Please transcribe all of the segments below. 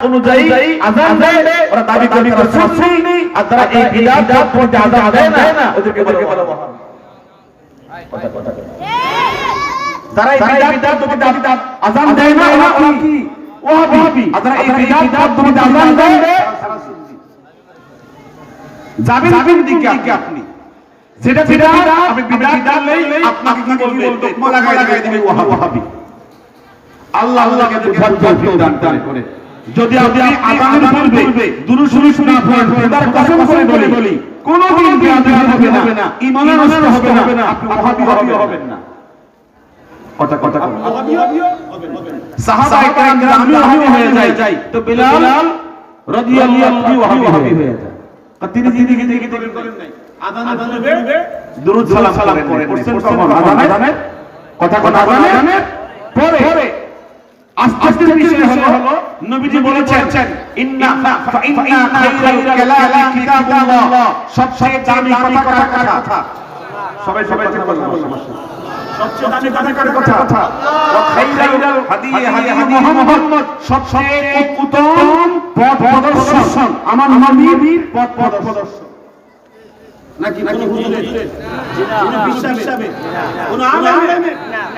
অনুযায়ী আজান দেয় ওরা দাবি করি রাসূল নেই আর যারা এই বিদআত পড়তে আজান দেয় না। ওদেরকে বলে ওয়াহাবি কথা কথা যারা এই বিদআত পড়তে আজান দেয় না ওরা কি? ওয়াহাবি আর যারা এই বিদআত পড়তে আজান দেয়? যাবেন যাবেন দিকে আপনি? যেটা যেটা আপনি বিদআত করলেই আপনাকে কি বলবে? লাগাই লাগাই দিবে ওয়াহাবি আল্লাহ আল্লাহকে বুঝার তৌফিক দান করে। যদি আপনি আজানের পূর্বে দুরূদ শরীফ না পড়েন খোদার কসম করে বলি কোনদিন বিয়াদবি হবে না ঈমানের নষ্ট হবে না আপনি ওয়াহাবি হবেন না। কথা কথা সাহাবা একরাম আমি ওয়াহাবি হয়ে যাই তো বিলাল রাদিয়াল্লাহু আনহু ওয়াহাবি হয়ে যায়। আর তিনি কি দেখি দেখি করেন নাই। আজানের পূর্বে দুরূদ সালাম করেন করছেন আজানের কথা কথা আজানের পরে। আশ্চর্যের বিষয় হলো। নবীজি বলেছেন ইন্না ফা ইন্না খায়রুল কালামি কিতাবুল্লাহ। সবচেয়ে দামি কথা কার কথা? সবাই সবাই ঠিক কথা সবচেয়ে দামি কথা কথা ওয়া খায়রুল হাদি হাদি মুহাম্মদ। সবচেয়ে উত্তম পথ প্রদর্শন। আমার নবীর পথ প্রদর্শন। নাকি নাকি হুজুরের? না বিশ্বাসে কোন আলেমের? না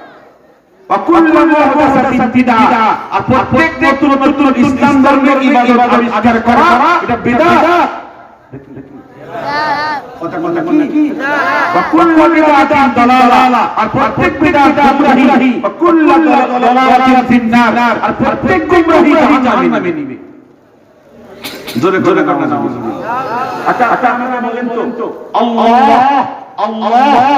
আর প্রত্যেক নতুন নতুন ইসলাম ধর্মের ইবাদত আবিষ্কার করা। এটা বিদআত আর প্রত্যেক গুমরাহি জাহান্নামে নিবে। জোরে জোরে করনা আচ্ছা আচ্ছা বলেন তো। আল্লাহ আল্লাহ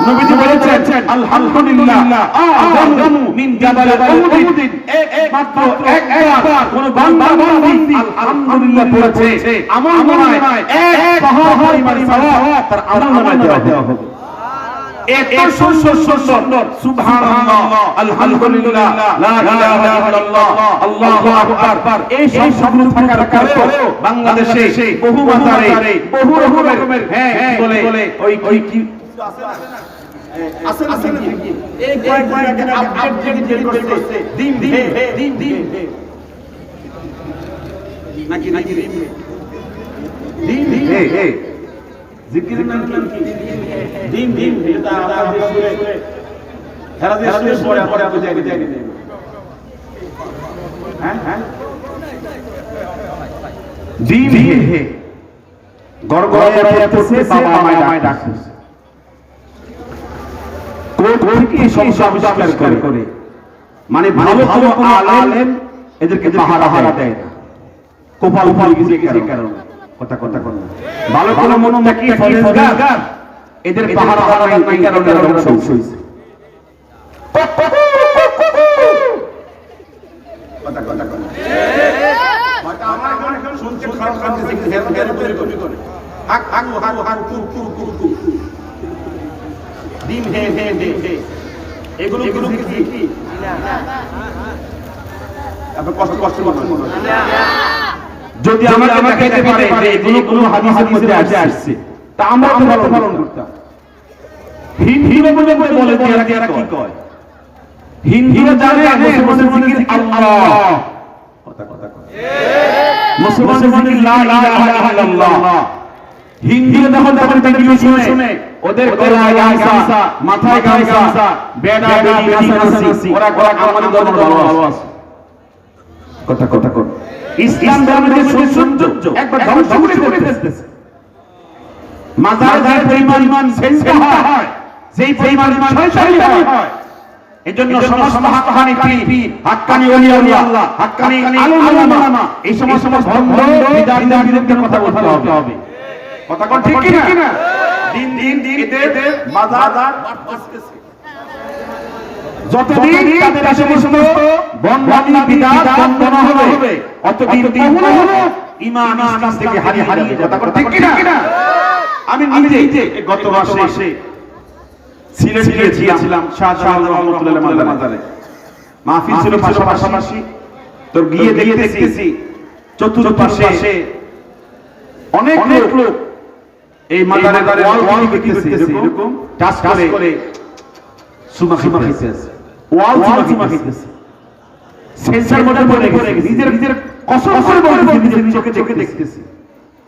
নবীজি বলেছেন আলহামদুলিল্লাহ আযম মিন জাবাল উহুদ এক মাত্র একবার কোন বান্দা বান্দি আলহামদুলিল্লাহ পড়েছে আমল নামায় এক পাহাড় পরিমাণ সওয়াব তার আমল নামায় দেওয়া হবে এত সুন্দর সুন্দর সুবহানাল্লাহ আলহামদুলিল্লাহ লা ইলাহা ইল্লাল্লাহ আল্লাহু আকবার এই সব শব্দ থাকার কারণে বাংলাদেশে বহু মাজারে বহু রকমের হ্যাঁ বলে ওই ওই কি আছে আছে নাকি এই কয়েক কয়েক আপডেট যে বের করছে। দিন দিন দিন দিন নাকি নাকি? দিন দিন। হে হে জিকিরের নাম কি? দিন দিন এটা আপনাদের সুরে সারা দেশ পরে পরে আপনি জায়গা জায়গা হ্যাঁ হ্যাঁ। দিন হে গড় গড় করে পড়ছে বাবা মায় ডাকছে কোরআনকে সমস্যা আবিষ্কার করে মানে ভালো ভালো আলেম এদেরকে পাহারা হারা দেয় না কোপাল উপাল গিয়ে গেছে কারণে কথা কথা কথা ভালো কোনো মন নাকি ফরেজগার এদের পাহারা হারা নাই কারণে এরকম হইছে কথা কথা কথা হয়তো আমার আমার এখন শুনতে খারাপ করে করে করে হাক হাক হাক হাক কু কু কু কু ডিম হে হে হে হে। এগুলো এগুলো কি? কি? আপনার কষ্ট কষ্ট মনে যদি আমাকে দেখাইতে পারে যে এগুলো কোন হাদিসের মধ্যে আসে আসছে তা আমরা তো পালন করতাম? হিন হিন বলে বলে বলে যে এরা কি কয়? হিন্দুরা জানে মুসলমানের জিকির আল্লাহ। কথা কথা মুসলমানের জিকির লা ইলাহা ইল্লাল্লাহ। হিন্দুরা যখন তখন ভিডিও শুনে ওদের গলায় গামছা মাথায় গামছা বেডা বেডি নাচানাচি ওরা গলা আমাদের ধর্ম কথা কথা কথা। ইসলাম ধর্মের সৌন্দর্য একবার ধ্বংস করে ফেলতেছে। মাজার যে পরিমাণ হয় যেই পরিমাণ শয়তানি হয় এজন্য সমস্ত হাক্কানি পীর হাক্কানি ওলি আল্লাহ হাক্কানি আলেম এই সমস্ত বিরুদ্ধে কথা বলতে হবে। কথা কোন ঠিক কি না দিন দিন দিন এদের মাজার বাড়তেছে যতদিন তাদের সমস্ত বন্ধানি বিদাত বন্ধ হবে অতদিন কখনো ঈমান ইসলাম থেকে হারিয়ে হারিয়ে যাবে কথা ঠিক কি না আমি নিজে গত মাসে সিলেট গিয়েছিলাম শাহজাহান রহমতুল্লাহ মাজারে। মাহফিল ছিল পাশাপাশি। তোর গিয়ে দেখতেছি। চতুর্পাশে অনেক লোক এই মাজারের ওয়াল দেখতেছি এরকম টাচ করে সুমা সুমা খাইতেছে ওয়াল সুমা খাইতেছে সেন্সার মধ্যে পড়ে গেছে নিজের নিজের কসম করে বলতেছি নিজের চোখে চোখে দেখতেছি।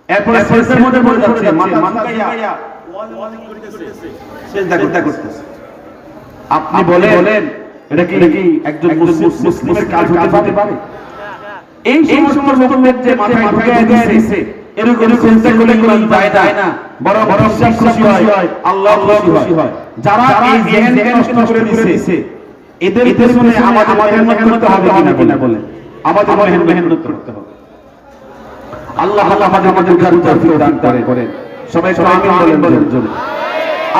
এরপরে সেন্সার মধ্যে পড়ে যাচ্ছে মাথা করতে করতেছে আপনি বলেন বলেন এটা কি একজন মুসলিমের কাজ হতে পারে? এই সমস্ত লোকের যে মাথায় ঢুকায় দিয়েছে এরকম চিন্তা করলে কোন যায় না। বড় বড় বিশ্বাস খুশি হয়। আল্লাহ খুশি হয়। যারা এই জ্ঞান নষ্ট করে দিয়েছে এদের পেছনে আমাদের আমাদের মেহনত করতে হবে কিনা বলে। আমাদের মেহনত করতে হবে। আল্লাহ আল্লাহ আমাদের আমাদের তৌফিক দান করেন। সবাই সবাই আমিন বলেন জোরে।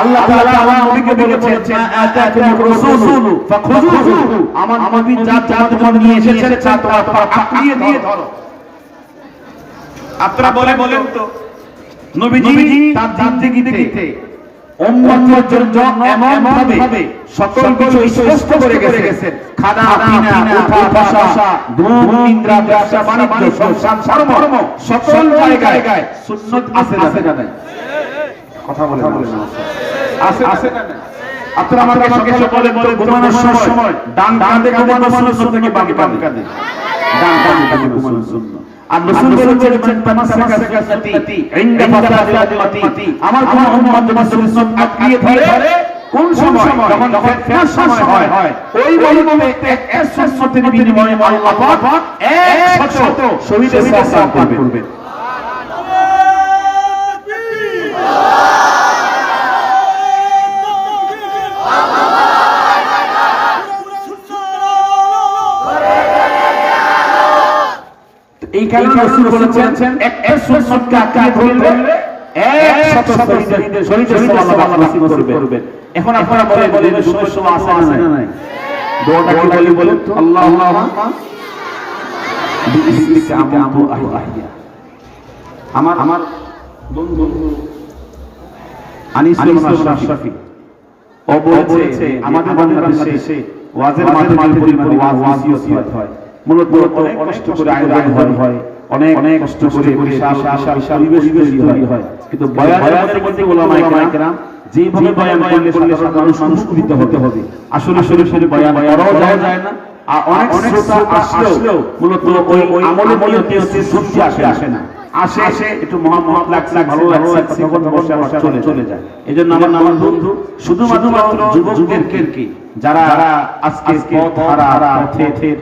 আল্লাহ তাআলা আমার নবীকে বলেছেন মা আতাকুম রাসূলু ফাখুযুহু আমার নবী যা যা তোমাদের নিয়ে এসেছেন তা তোমরা আঁকড়িয়ে দিয়ে ধরো। আপনারা বলে বলেন তো। নবীজি তার জন্য এমন ভাবে সকল কিছু স্পষ্ট করে গেছেন। খানা পিনা উঠা বসা ধূম নিদ্রা ব্যবসা বাণিজ্য সংসার ধর্ম সকল জায়গায় সুন্নত আছে না কথা বলে আছে আছে না আপনারা আমাকে সকালে বলে বলে ঘুমানোর সময় ডান ডান দিকে ঘুমানোর সুন্নত থেকে বাকি বাকি ডান ডান দিকে ঘুমানোর সুন্নত। আর রাসূল বলেছেন মান তামাসসাকা সুন্নতি ইনদা ফাসাদি উম্মতি আমার কোন উম্মত তোমার সুন্নত আঁকড়িয়ে ধরে কোন সময়? যখন ফেরার সময় হয়। ওই মুহূর্তে এক সুন্নতের বিনিময়ে আল্লাহ পাক এক শহীদের সওয়াব করবেন। কারণে রাসূল বলেছেন? একটা সুন্নতকে আঁকড়ে ধরলে এক শত শহীদের শহীদের সওয়াব আল্লাহ করবেন এখন আপনারা বলেন সুন্নত সওয়াব আছে না নাই? দোয়াটা কি বলি বলেন তো। আল্লাহুম্মা বিইসমিকা আমতু আহিয়া আমার আমার বন্ধু আনিস আশরাফি ও বলেছে আমাদের বাংলাদেশে ওয়াজের মাধ্যমে পরিমাণ ওয়াজ ওয়াসিয়ত হয়। মূলত অনেক কষ্ট করে আয়োজন হয় অনেক অনেক কষ্ট করে বিশাল বিশাল পরিবেশ তৈরি হয়। কিন্তু বয়ানের মধ্যে ওলামায়ে কেরাম যেভাবে বয়ান করলে সাধারণ উপকৃত হতে হবে। আসলে আসলে বয়ান করাও যায় যায় না। আর অনেক শ্রোতা আসলেও মূলত ওই ওই আমলে মূলত হচ্ছে শুনতে আসে আসে না। আসে আসে একটু মহামহাত লাগছে ভালো লাগছে তখন বসে আবার চলে চলে যায়। এই জন্য আমার আমার বন্ধু শুধুমাত্র যুবকদেরকে কি যারা আজকে পথ হারা পথের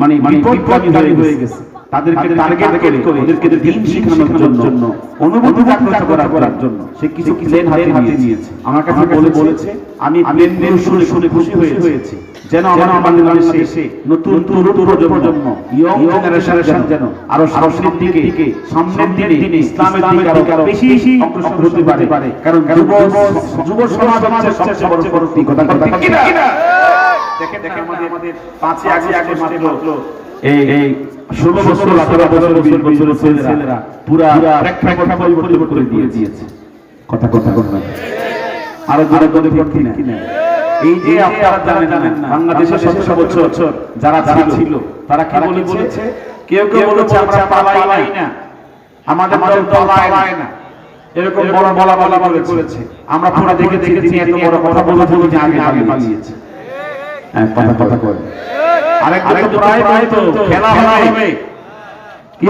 মানে বিপদগামী হয়ে গেছে। তাদেরকে টার্গেট করে ওদেরকে দিন শেখানোর জন্য অনুভূতি জাগ্রত করার জন্য সে কিছু প্লেন হাতে নিয়েছে। আমার কাছে বলে বলেছে আমি প্লেন প্লেন শুনে শুনে খুশি হয়েছি। যেন আমার আমাদের বাংলাদেশে নতুন তরুণ প্রজন্ম ইয়ং জেনারেশন যেন আরও সামনের দিকে সামনের দিনে ইসলামের দিকে আরও বেশি অগ্রসর হতে পারে। কারণ যুব যুব সমাজ সবচেয়ে বড় কথা কথা দেখেন দেখেন আমাদের আমাদের পাঁচই আগস্ট মাত্র এই এই ষোলো বছর আঠারো বছর বিশ বছরের ছেলেরা পুরা প্রেক্ষাপট পরিবর্তন করে দিয়ে দিয়েছে। কথা কথা কথা আরও দূরে দূরে ঠিক কিনা। এই যে আপনারা জানেন জানেন না বাংলাদেশের সতেরো বছর যারা যারা ছিল তারা কি বলেছে? কেউ কেউ বলেছে আমরা পালাই না। আমাদের দল পালায় না। এরকম বড় বলা বলা বলে করেছে। আমরা পুরো দেখে দেখেছি এত বড় কথা বলে বলে যে আগে আগে পালিয়েছে কথা কথা কয় আরেকজন তো প্রায় বলতো খেলা হবে। কি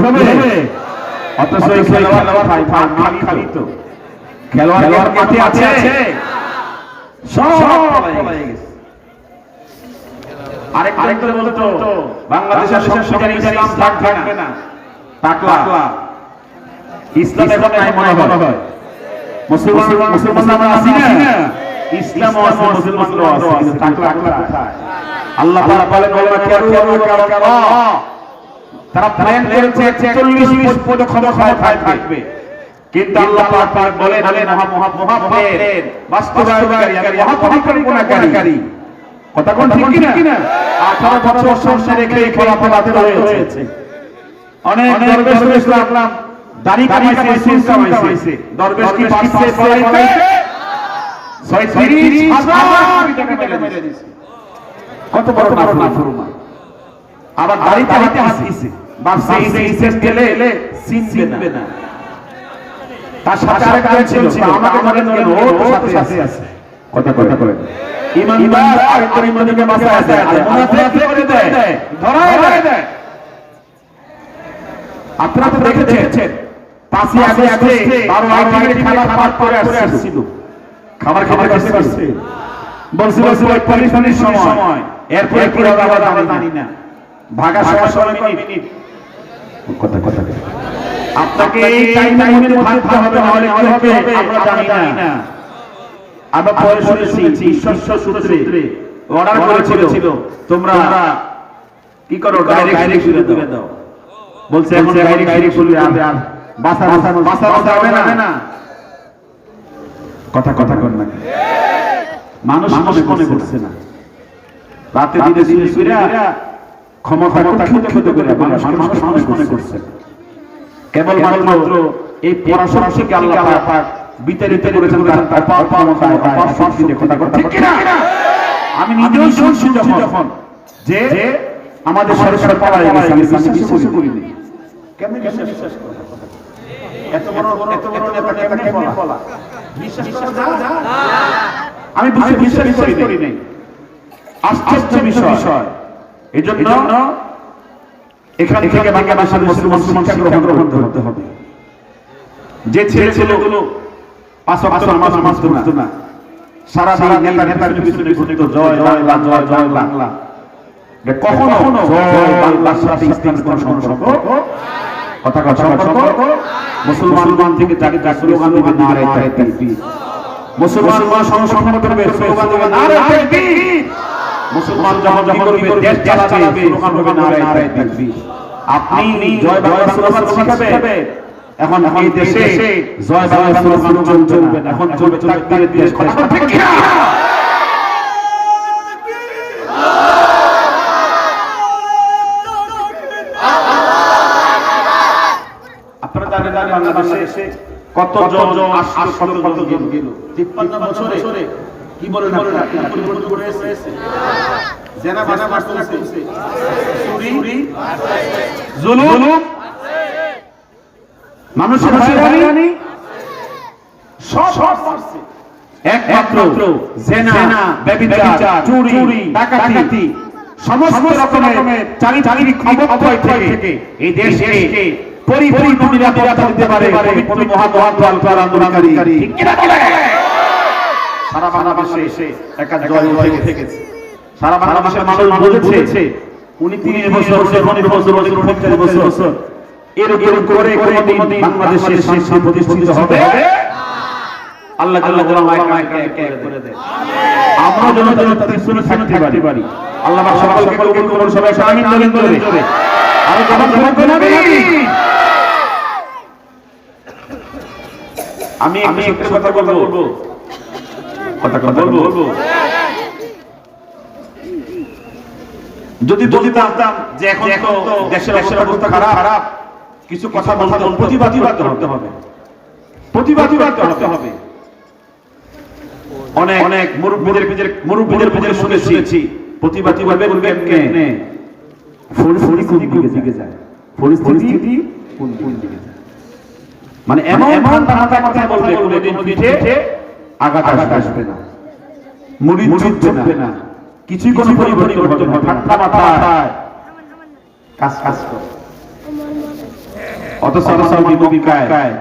অথচ এই খেলোয়াড় ভাই ভাই খালি তো। খেলোয়াড় মাঠে আছে? সব পলাই গেছে। আরেকজন বলতো বাংলাদেশের সংবিধানে ইসলাম থাকবে না। টাকলা ইসলাম এখন নাই মনে হয়। মুসলমান মুসলমান আমরা আছি না ইসলাম আছে মুসলমানরাও আছে কিন্তু আল্লাহ তাআলা কারু তারা প্ল্যান করেছে 41 পদ ক্ষমতায় থাকবে। কিন্তু আল্লাহ পাক বলেন মহা মহা বাস্তবায়নকারী আমি মহাপরিকল্পনাকারী কথা কোন ঠিক কিনা? 18 বছর রেখে এই ফলাফল হাতে হয়েছে। অনেক দরবেশ ইসলাম দাড়ি কামাইছে সুন কামাইছে। দরবেশ কি পড়াইতে 36 হাজার টাকা মেরে দিছে কত বড় আবার হাতে হাত দিছে বাপসে ইসে ইসে গেলে চিনবে না। তার সাথে আরেক জন ছিল। আমাকে ধরেন কেন ও তো সাথে আছে। কথা কথা বলেন। ইমানদার আরেকজন ইমানকে বাঁচায় আছে আর মুনাফিক করে দেয়। ধরায় দেয়। আপনারা তো দেখেছেন। বারো আগস্টে খাবার খাবার পরে আসছিল। খাবার খাবার কাছে আসছে বলছিল পরিশানির সময়। এরপরে কি হবে আমরা আমরা জানি না। ভাগা সময় সময় মিনিট কথা কথা আপনাকে এই টাইমের মধ্যে ভাগতে হবে নাহলে কি হবে আমরা জানি না। আমরা পরে শুনেছি ঈশ্বর সূত্রে অর্ডার করেছিল। তোমরা কি করো? ডাইরেক্ট দিবে দাও। বলছে এখন ডাইরেক্ট ডাইরেক্ট আর আর বাসা বাসা বাসা যাবে না। কথা কথা কর না। মানুষ মানুষ মনে করছে না। রাতে দিনে দিনে সুইরা ক্ষমতা ক্ষমতা ক্ষমতা করে মানুষ মানুষ মানুষ মনে করছে। কেবল মাত্র এই পড়াশোনা শিখে আল্লাহ পাক বিতাড়িত করেছেন তার অপার ক্ষমতা অপার শক্তি কথা কথা ঠিক কিনা? আমি নিজেও শুনছি যখন যে আমাদের সরকার পালায় গেছে আমি বিশ্বাস করিনি। কেমন বিশ্বাস করব? এত বড় এত বড় নেতা কেমন বলা বিশ্বাস করা যায় আমি বিশ্বাস করি নাই। আশ্চর্য বিষয়। এখান থেকে বাংলাদেশের মুসলমান শিক্ষা গ্রহণ গ্রহণ করতে হবে। যে ছেলে ছেলেগুলো পাঁচ ওয়াক্ত নামাজ নামাজ পড়তো না। সারা সারা নেতা নেতার পিছনে ঘুরতো জয় বাংলা জয় জয় বাংলা। কখনো কখনো জয় বাংলার সাথে ইসলামের কোন সম্পর্ক কথা কথা সম্পর্ক? মুসলমান থেকে যাকে যা স্লোগান দেবে নারে তাকবীর মুসলমান সংসম্মত করবে স্লোগান দেবে নারে তাকবীর মুসলমান যখন যখন করবে দেশ চালাবে স্লোগান হবে নারে তাকবীর আপনি জয় বাংলা স্লোগান শিখাবে এখন এই দেশে জয় বাংলা স্লোগান চলবে এখন চলবে তাকবীরের দেশ। কথা ঠিক আপনারা জানেন বাংলাদেশে কত জন আসলো কত কত জন গেল? 53 বছরে কি বলেন আপনারা? পরিবর্তন করে এসেছে জেনা বানা বাস্তব চুরি? জুলুম? মানুষের হয়রানি সব সব মারছে। একমাত্র জেনা ব্যভিচার চুরি ডাকাতি সমস্ত রকমের চারি চারি অভয় থেকে এই দেশকে পরিপূর্ণ নিরাপত্তা দিতে পারে পবিত্র মহামহান দোয়াল আন্দোলনকারী ঠিক কিনা বলে সারা বাংলাদেশে একটা জয় উঠে গেছে। সারা বাংলাদেশের মানুষ বলেছে উনি তিরিশ বছর পনেরো বছর বছর পঞ্চাশ বছর। এরকম করে কোনদিন বাংলাদেশের শান্তি প্রতিষ্ঠিত হবে আল্লাহ আল্লাহ করে দেয় আমরা যেন তাদের শুনে থাকতে পারি। আল্লাহ সকলকে কবুল করুন সবাই আমিন বলেন ধরে আর যখন ধরে নবী আমি আমি একটা কথা বলব। কথা কথা বলব। যদি যদি জানতাম যে এখন তো দেশের দেশের অবস্থা খারাপ খারাপ কিছু কথা বলতে প্রতিবাদী করতে হবে। প্রতিবাদী করতে হবে। অনেক অনেক মুরব্বীদের মুরব্বীদের শুনেছি। প্রতিবাদী বলবেন কেনে পরিস্থিতি কোন দিকে যায়? পরিস্থিতি কোন দিকে যায়? মানে এমন এমন মাথা মাথা বলবে কোনদিন পিঠে আঘাত আসবে না। মুড়ি চুটবে না। কিছুই কোনো পরিবর্তন হবে ঠান্ডা মাথায়। কাজ কাজ করে। অথচ সাউদি মক্কায়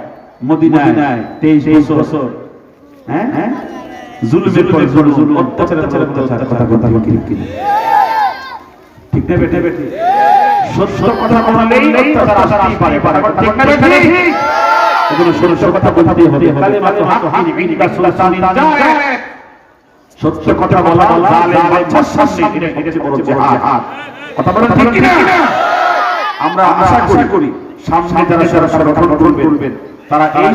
মদিনায় তেইশ বছর। হ্যাঁ? হ্যাঁ? জুলুমের পর জুলুম অত্যাচারের পর অত্যাচার কথা কথা ঠিক কিনা ঠিক না বেটে বেটে সত্য কথা বললেই অত্যাচার আসতেই পারে পারে। ঠিক না বেটে এগুলো সত্য কথা বলতে হবে কালেমা তো হাক ইনকা সুলতানিন জায়েদ। সত্য কথা বলা জালেম বাদশার সামনে এটা হচ্ছে বড় জিহাদ। কথা বলেন ঠিক কিনা আমরা আশা করি। সামনে যারা সরকার গঠন করবেন তারা এই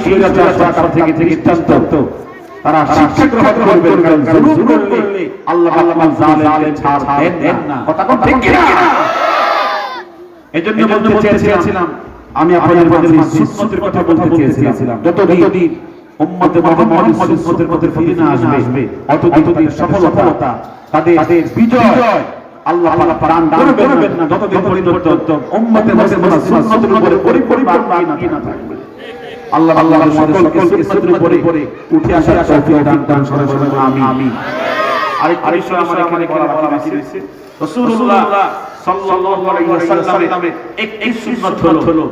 সরকার থেকে থেকে দৃষ্টান্ত তারা শিক্ষা গ্রহণ করবেন কারণ জুলুম করলে আল্লাহ আল্লাহ জালেম ছাড় দেন না। কথা কোন ঠিক কিনা? এজন্য বলতে চেয়েছিলাম আমি আপনাদের মধ্যে সুন্নতের কথা বলতে চেয়েছিলাম। যতদিন উম্মতে মুহাম্মদ সুন্নতের মধ্যে ফিরে আসবে অতদিন সফলতা তাদের বিজয় আল্লাহ তাআলা প্রাণ দান করবেন না যতদিন পর্যন্ত উম্মতে মুসলিমান সুন্নতের উপরে পরিপূর্ণ না থাকবে। আল্লাহ আল্লাহ সকলকে উপরে উঠে আসার তৌফিক দান দান আরেক আরেক সময় আমার এখানে বলা বাকি রয়েছে। রাসূলুল্লাহ সাল্লাল্লাহু আলাইহি ওয়াসাল্লামের একটি সুন্নাত হলো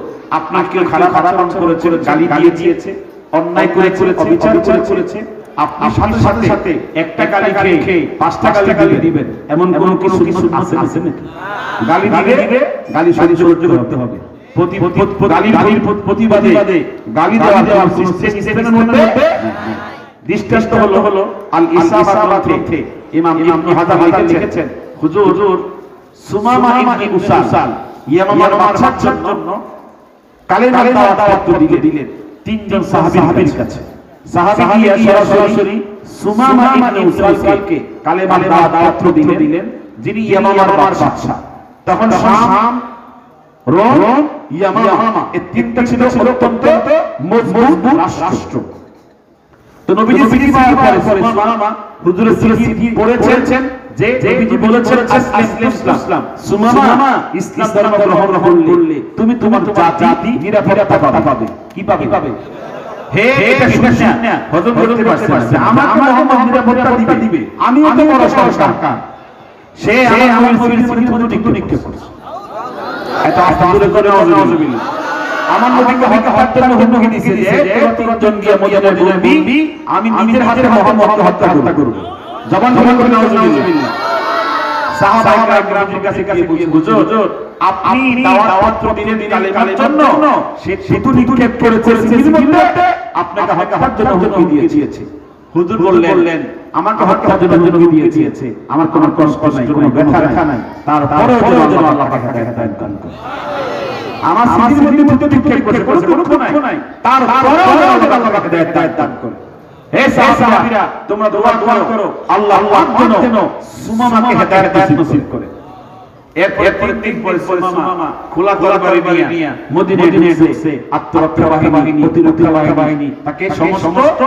খারাপ আচরণ গালি দিয়ে দিয়েছে অন্যায় করেছে অবিচার করেছে আপনি সাথে সাথে সাথে একটা গালি খেয়ে পাঁচটা গালি দিবেন। এমন কোন কিছু আছে নাকি? গালি দিবে গালি সহ্য করতে হবে। গালি প্রতিবাদে গালি দেওয়া দেওয়ার সিস্টেমের মধ্যে দৃষ্টান্ত হলো হলো আল ইসাবা গ্রন্থে ইমাম ইবনে হাজার লিখেছেন। হুজুর হুজুর সুমামা ইবনে উসাল ইয়ামামার বাদশার জন্য কালেমা দাওয়াত দিলেন। তিনজন সাহাবীর কাছে। সাহাবী গিয়ে সরাসরি সুমামা ইবনে উসালকে কালেমা দাওয়াত দিলেন। যিনি ইয়ামামার বাদশা তখন শাম রোম ইয়ামামা এই তিনটা ছিল অত্যন্ত মজবুত রাষ্ট্র। তো নবীজি চিঠি পাওয়ার পরে সুমামা হুজুরের চিঠি পড়েছেন। যে নবীজি বলেছেন আসলিম ইসলাম সুমামা ইসলাম। ধর্ম গ্রহণ করলে তুমি তোমার জাতি নিরাপত্তা পাবে। কি পাবে? পাবে? হে এটা শুনে না হযরত বলতে পারছে আমাকে মোহাম্মদ নিরাপত্তা দিবে। আমি এত বড় সরকার। সে আমার নবীর নিক্ষেপ করছে। এত আস্তে করে নাউজুবিল্লাহ আমার নবীকে হত্যা হত্যার হুকুম দিয়েছে যে তিনজন গিয়ে মদিনায় বলবি আমি নিজের হাতে মুহাম্মদকে হত্যা করব। জবান জবান করে নাউজুবিল্লাহ সাহাবায়ে কেরামের কাছে কাছে গিয়ে হুজুর আপনি দাওয়াত দিলেন কালেমার জন্য সে সেতু নিক্ষেপ করেছে পৃথিবীর আপনাকে হত্যার জন্য হুকুম দিয়েছে। হুজুর বললেন আমাকে হত্যার জন্য হুকুম দিয়েছে আমার কোনো কষ্ট নাই কোনো ব্যথা নাই। তারপরেও যেন আল্লাহ পাক হেদায়েত দান করে। আমার স্মৃতির মধ্যে মধ্যে নিক্ষেপ করে কোনো দুঃখ নাই। তার আল্লাহ পাক হেদায়েত দান করে। হে সাহাবীরা তোমরা দোয়া দোয়া করো। আল্লাহ পাক যেন সুমামাকে হেদায়েত নসিব করে। এরপর তিন দিন পরে সুমামা খোলা খোলা করে নিয়ে মদিনায় ঢুকছে। আত্মরক্ষা বাহিনী প্রতিরক্ষা বাহিনী তাকে সমস্ত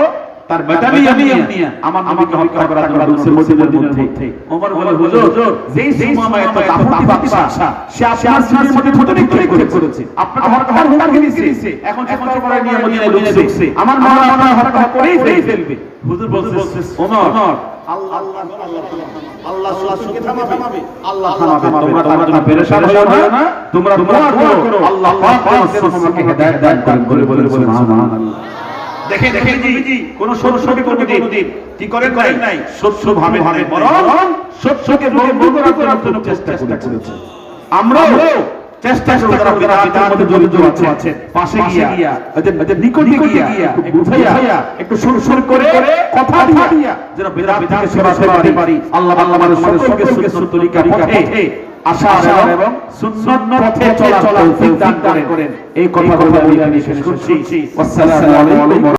তার ব্যাটালিয়ন নিয়ে আমার আমাকে হত্যা করার জন্য ঢুকছে মদিনার মধ্যে ওমর বলে হুজুর যেই সুমামা এত দাপট বাদশা সে আপনার স্মৃতির মধ্যে ছোট নিক্ষেপ করেছে আপনাকে হত্যা হত্যা দিয়েছে এখন চিৎকার করে নিয়ে মদিনায় ঢুকছে আমার মনে হয় আমার হত্যা করেই ফেলবে হুজুর বলছে ওমর আল্লাহ সুখে থামাবে আল্লাহ তোমরা তোমরা জন্য পেরেশান হও না তোমরা দোয়া করো আল্লাহ পাক তোমাকে হেদায়েত দান করেন বলে বলে সুবহানাল্লাহ দেখে দেখে জি কোন সরস্বতী কোনদিন কি করে করেন নাই। সত্য ভাবে ভাবে বরং সত্যকে বন্ধ করার জন্য চেষ্টা করেছে আমরাও চেষ্টা করে তারা বিদাতের মধ্যে জড়িত আছে। পাশে গিয়া এদের এদের নিকটে গিয়া একটু বুঝাইয়া একটু সুর সুর করে কথা দিয়া যেন বিদাত থেকে সেবা করতে পারি আল্লাহ আল্লাহ আমাদের সকলকে সুন্দর তরিকা পথে আশা এবং সুন্নত পথে চলা তৌফিক দান করেন। এই কথা বলে আমি শেষ করছি। আসসালামু আলাইকুম